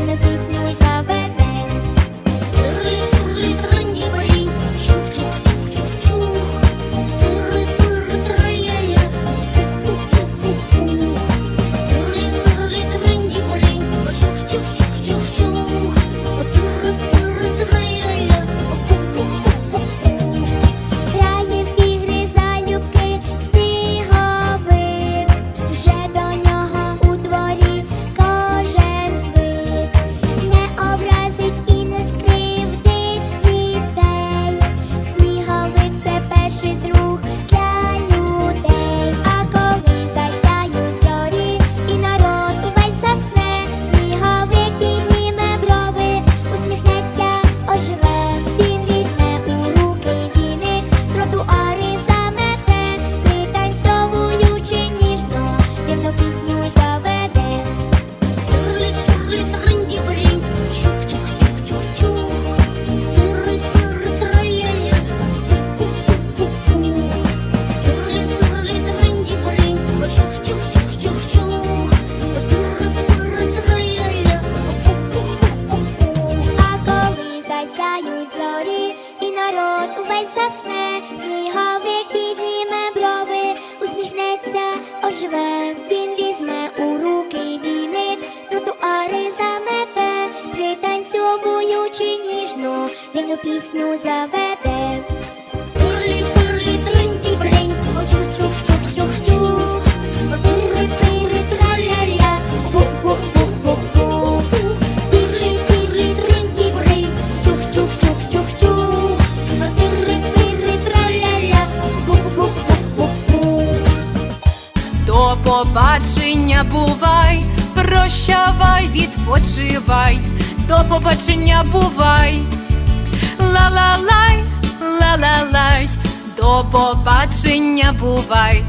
Україна пісня. Весь засне, сніговик підніме брови, усміхнеться, оживе, він візьме у руки війник, тротуари замете, пританцьовуючи ніжно, він у пісню заведе. побачення бувай, прощавай, відпочивай, до побачення бувай, ла-ла-лай, ла-ла-лай, до побачення бувай.